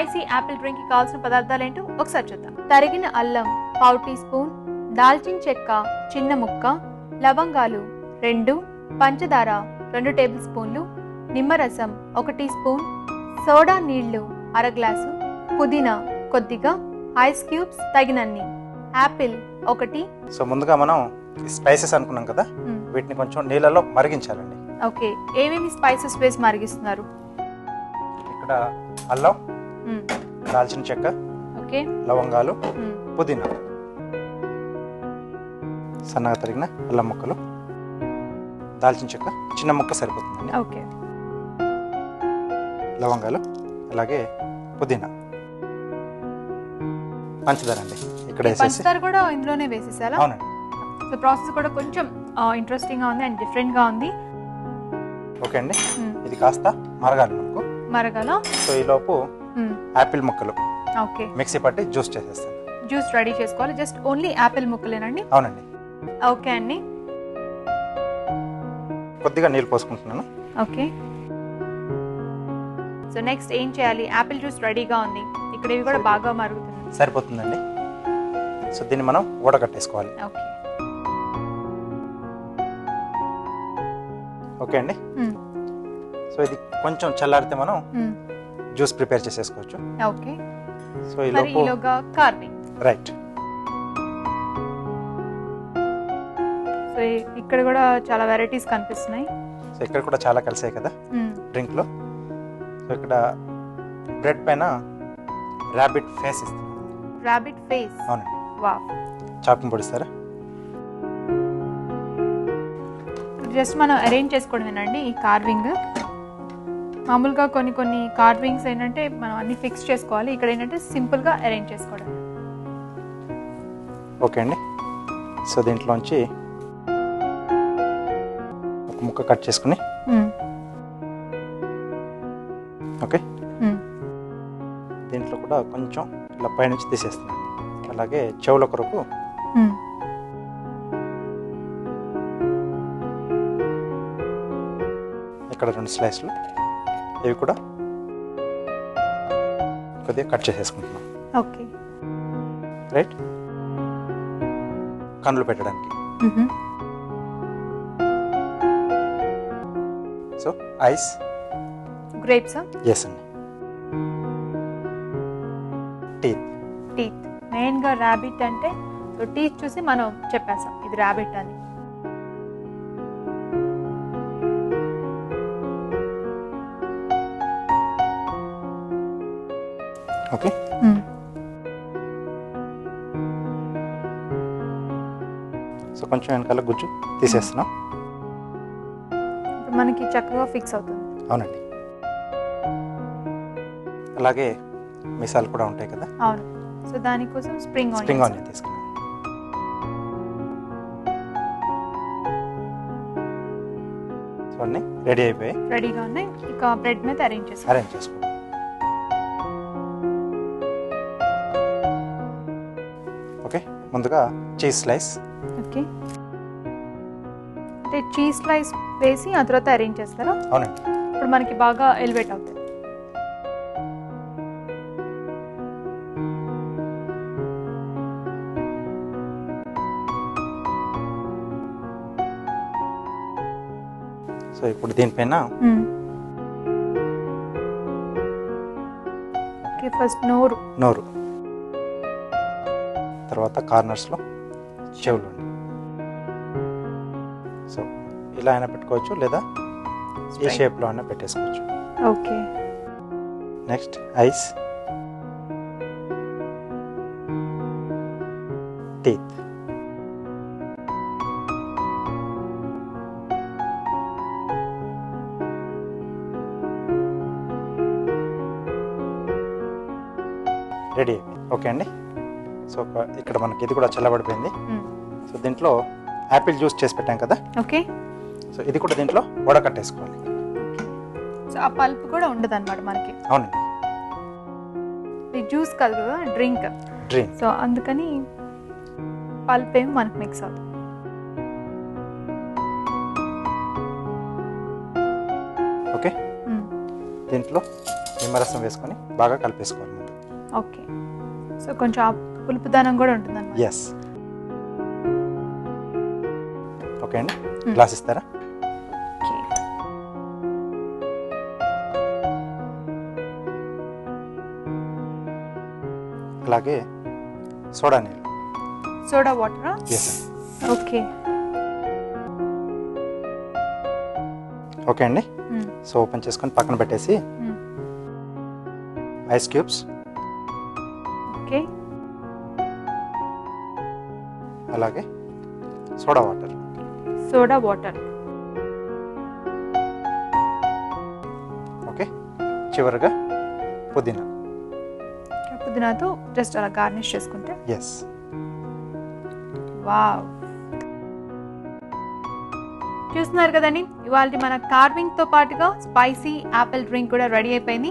Spicy Apple డ్రింక్కి కావాల్సిన పదార్థాలు ఏంటో ఒకసారి చూద్దాం. తరిగిన అల్లం పావు టీ స్పూన్ దాల్చిన చెక్క చిన్న ముక్క లవంగాలు రెండు పంచదార రెండు టేబుల్ స్పూన్లు నిమ్మరసం ఒక టీ స్పూన్ సోడా నీళ్ళు అర గ్లాసు పుదీనా కొద్దిగా ఐస్ క్యూబ్స్ తగినన్ని యాపిల్ ఒకటి. సో ముందుగా మనం స్పైసెస్ అనుకున్నాం కదా వీటిని కొంచెం నీళ్ళలో మరిగించాలండి. ఓకే ఏమేమి స్పైసెస్ వేసి మరిగిస్తున్నారు? ఇక్కడ అల్లం దాల్చిన చెక్క ఓకే. లవంగాలు పుదీనా. సన్నగా తరిగిన అల్లం ముక్కలు దాల్చిన చెక్క చిన్న ముక్క సరిపోతుందండి. ఓకే. లవంగాలు అలాగే పుదీనా. పంచదార అండి ఇక్కడ పంచదార కూడా ఇందులోనే వేసేసారా? అవునండి. సో ప్రాసెస్ కూడా కొంచెం ఇంట్రెస్టింగ్గా ఉంది అండ్ డిఫరెంట్గా ఉంది. ఓకే అండి. ఇది కాస్త మరగాలి మనకు. మరగల? సో ఈలోపు యాపిల్ ముక్కలు. ఓకే మిక్సీ పట్టి జ్యూస్ చేసేస్తాను. జ్యూస్ రెడీ చేసుకోవాలి. జస్ట్ ఓన్లీ యాపిల్ ముక్కలేనండి? అవునండి. ఓకే అండి. కొద్దిగా నీళ్ళు పోసుకుంటున్నాను. ఓకే సో నెక్స్ట్ ఏం చేయాలి? యాపిల్ జ్యూస్ రెడీగా ఉంది. ఇక్కడ ఇవి కూడా బాగా మరుగుతుంది సరిపోతుందండి. సో దీన్ని మనం వడగట్టేసుకోవాలి ఓకే ఓకే అండి. సో ఇది కొంచెం చల్లారితే మనం మ్, జ్యూస్ ప్రిపేర్ చేసేసుకోవచ్చు. ఓకే. సో ఈలోగా కార్వింగ్ రైట్. సో ఇక్కడ కూడా చాలా వెరైటీస్ కనిపిస్తున్నాయి. సో ఇక్కడ కూడా చాలా కలిసాయి కదా డ్రింక్లో. సో ఇక్కడ బ్రెడ్ పైన ర్యాబిట్ ఫేస్ ఇస్తుంది. రాబిట్ ఫేస్ అవునండి వా చాపింగ్ పొడిస్తారా జస్ట్ మనం అరేంజ్ చేసుకోవడమేనండి ఈ కార్వింగ్ మామూలుగా కొన్ని కొన్ని కార్వింగ్స్ ఏంటంటే మనం అన్ని ఫిక్స్ చేసుకోవాలి. ఇక్కడ ఏంటంటే సింపుల్గా అరేంజ్ చేసుకోవడం. ఓకే అండి. సో దీంట్లోంచి ఒక ముక్క కట్ చేసుకుని ఓకే. దీంట్లో కూడా కొంచెం ఇలా పైనుంచి తీసేస్తున్నాను. అలాగే చెవుల కొరకు ఇక్కడ రెండు స్లైస్లు. ఇవి కూడా కొద్దిగా కట్ చేసేసుకుంటున్నాం. ఓకే. రైట్? కన్నులు పెట్టడానికి. So eyes? గ్రేప్స్ ఎస్ అండి. టీత్. టీత్. మెయిన్గా ర్యాబిట్ అంటే సో టీత్ చూసి మనం చెప్పేసాం ఇది ర్యాబిట్ అని. ఓకే? సో కొంచెం వెనకాల గుజ్జు తీసేస్తున్నాం. మనకి చక్కగా ఫిక్స్ అవుతుంది. అవునండి. అలాగే మిసాలు కూడా ఉంటాయి కదా? అవును. సో దానికోసం స్ప్రింగ్ స్ప్రింగ్ ఆనియన్ తీసుకున్నాం. సో అన్నీ రెడీ అయిపోయి రెడీగా ఉన్నాయి. ఇక బ్రెడ్ మీద అరేంజ్ చేస్తాం అరేంజ్ చేసుకోండి ఓకే? ముందుగా చీజ్ స్లైస్ ఓకే. అంటే చీజ్ స్లైస్ వేసి ఆ తర్వాత అరేంజ్ చేస్తారా? అవునండి. ఇప్పుడు మనకి బాగా ఎలివేట్ అవుతుంది సో ఇప్పుడు దీనిపైన ఫస్ట్ నోరు. నోరు. తర్వాత కార్నర్స్లో చెవులు సో ఇలా అయినా పెట్టుకోవచ్చు లేదా ఈ Straight. షేప్లో అయినా పెట్టేసుకోవచ్చు. Okay. Next eyes teeth ready okay అండి? సో ఇక్కడ మనకి ఇది కూడా చల్లబడిపోయింది. సో దీంట్లో యాపిల్ జ్యూస్ చేసి పెట్టాం కదా. ఓకే. సో ఇది కూడా దీంట్లో వడకట్టేసుకోవాలి సో ఆ పల్ప్ కూడా ఉండదు అనమాట మనకి. అవునండి. జ్యూస్ కాదు కదా డ్రింక్. డ్రింక్. సో అందుకని పల్ప్ ఏమి మనకు మిక్స్ అవుతుంది ఓకే. దీంట్లో నిమ్మరసం వేసుకొని బాగా కలిపేసుకోవాలి ఓకే. సో కొంచెం పులుపుదనం కూడా ఉంటుంది ఎస్ ఓకే అండి. Hmm. గ్లాస్ ఇస్తారా? ఓకే అలాగే సోడా నీళ్ళు. సోడా వాటరా? ఓకే ఓకే అండి. సో ఓపెన్ చేసుకొని పక్కన పెట్టేసి ఐస్ క్యూబ్స్ ఓకే అలాగే soda water. Soda water. Okay చివరిగా పుదీనా. పుదీనాతో జస్ట్ అలా గార్నిష్ చేసుకుంటే. Yes wow. చూస్తున్నారు కదండి ఇవాళ మన కార్వింగ్తో పాటుగా స్పైసీ యాపిల్ డ్రింక్ కూడా రెడీ అయిపోయింది.